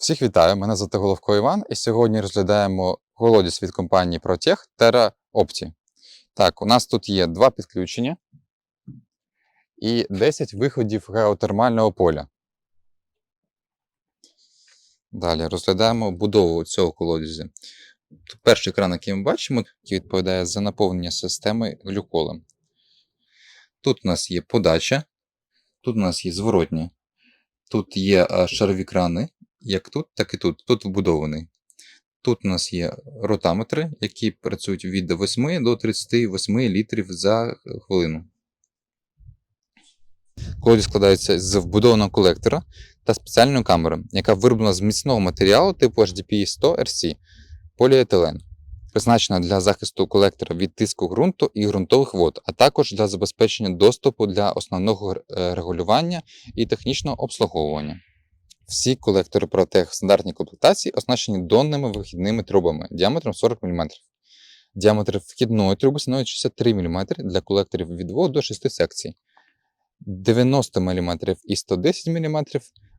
Всіх вітаю! Мене звати Головко Іван, і сьогодні розглядаємо колодязь від компанії Protech Terra Opti. Так, у нас тут є два підключення і 10 виходів геотермального поля. Далі розглядаємо будову цього колодязя. Тут перший екран, який ми бачимо, який відповідає за наповнення системи глюколем. Тут у нас є подача, тут у нас є зворотня, тут є шарові крани, як тут, так і тут. Тут вбудований. Тут у нас є ротаметри, які працюють від 8 до 38 літрів за хвилину. Колодязь складається з вбудованого колектора та спеціальної камери, яка вироблена з міцного матеріалу типу HDPE 100 RC поліетилен, призначена для захисту колектора від тиску ґрунту і ґрунтових вод, а також для забезпечення доступу для основного е, регулювання і технічного обслуговування. Всі колектори в стандартній комплектації оснащені донними вихідними трубами діаметром 40 мм. Діаметр вхідної труби становить 63 мм для колекторів від 2 до 6 секцій. 90 мм і 110 мм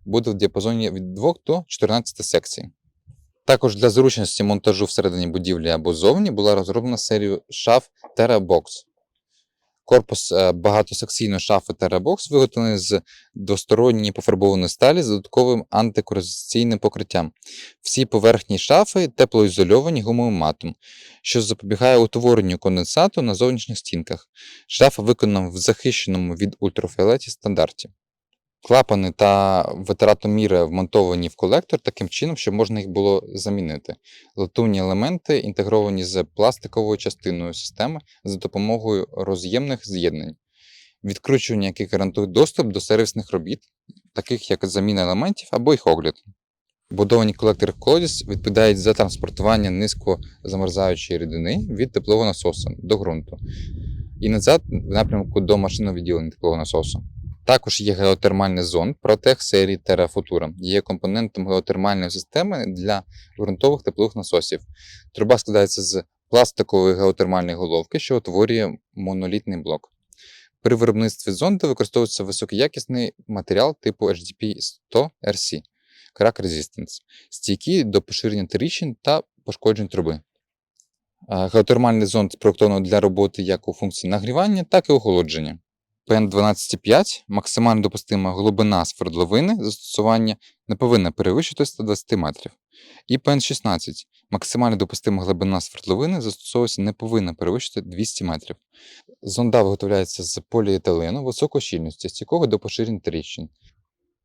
буде в діапазоні від 2 до 14 секцій. Також для зручності монтажу всередині будівлі або зовні була розроблена серія шаф TerraBox. Корпус е, багатосекційної шафи TerraBox виготовлений з двосторонньої пофарбованої сталі з додатковим антикорозційним покриттям. Всі поверхні шафи теплоізольовані гумовим матом, що запобігає утворенню конденсату на зовнішніх стінках. Шафа виконана в захищеному від ультрафіолеті стандарті. Клапани та витратоміри вмонтовані в колектор таким чином, щоб можна їх було замінити. Латунні елементи інтегровані з пластиковою частиною системи за допомогою роз'ємних з'єднань, відкручування яких гарантують доступ до сервісних робіт, таких як заміна елементів або їх огляд. Будовані колектори колодязь відповідають за транспортування низькозамерзаючої рідини від теплового насосу до ґрунту і назад в напрямку до машинного відділення теплового насосу. Також є геотермальний зонд Protec серії Terra Futura. Є компонентом геотермальної системи для ґрунтових теплових насосів. Труба складається з пластикової геотермальної головки, що утворює монолітний блок. При виробництві зонду використовується високоякісний матеріал типу HDP 100 RC Crack Resistance, стійкий до поширення тріщин та пошкоджень труби. Геотермальний зонд спроектований для роботи як у функції нагрівання, так і охолодження. ПН 12,5 максимально допустима глибина свердловини застосування не повинна перевищити 120 метрів. І ПН 16 максимально допустима глибина свердловини застосовується не повинна перевищити 200 метрів. Зонда виготовляється з поліетилену високої щільності, стійкого до поширень тріщин.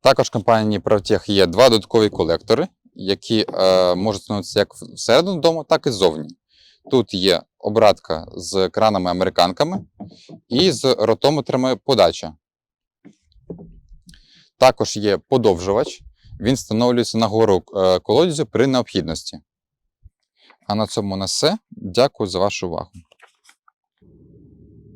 Також в компанії Pravtech є два додаткові колектори, які е, можуть становитися як всередину дому, так і ззовні. Тут є обратка з кранами-американками і з ротометрами подача. Також є подовжувач. Він встановлюється нагору гору колодязю при необхідності. А на цьому на все. Дякую за вашу увагу.